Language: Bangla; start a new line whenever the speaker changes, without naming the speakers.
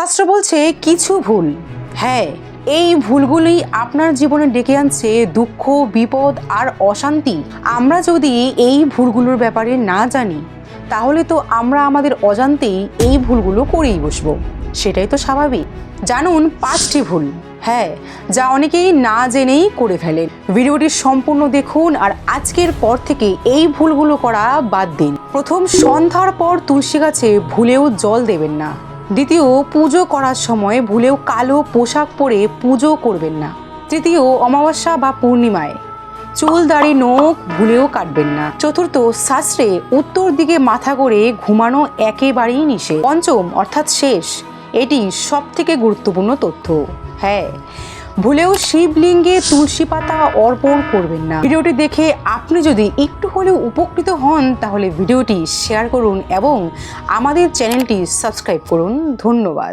শাস্ত্র বলছে, কিছু ভুল। হ্যাঁ এই ভুলগুলি আপনার জীবনে ডেকে আনছে দুঃখ, বিপদ আর অশান্তি। আমরা যদি এই ভুলগুলোর ব্যাপারে না জানি, তাহলে তো আমরা আমাদের অজান্তেই এই ভুলগুলো করেই বসবো। সেটাই তো স্বাভাবিক। জানুন পাঁচটি ভুল হ্যাঁ যা অনেকেই না জেনেই করে ফেলেন। ভিডিওটি সম্পূর্ণ দেখুন আর আজকের পর থেকে এই ভুলগুলো করা বাদ দিন। প্রথম, সন্ধ্যার পর তুলসী গাছে ভুলেও জল দেবেন না। দ্বিতীয়, পুজো করার সময় ভুলেও কালো পোশাক পরে পুজো করবেন না। তৃতীয়, অমাবস্যা বা পূর্ণিমায়। চুল, দাড়ি, নোখ ভুলেও কাটবেন না। চতুর্থ, শাস্ত্রে উত্তর দিকে মাথা করে ঘুমানো একেবারেই নিষেধ। পঞ্চম, অর্থাৎ শেষ, এটি সব থেকে গুরুত্বপূর্ণ তথ্য। হ্যাঁ ভুলেও শিবলিঙ্গে তুলসী পাতা অর্পণ করবেন না। ভিডিওটি দেখে আপনি যদি একটু হলেও উপকৃত হন, তাহলে ভিডিওটি শেয়ার করুন এবং আমাদের চ্যানেলটি সাবস্ক্রাইব করুন। ধন্যবাদ।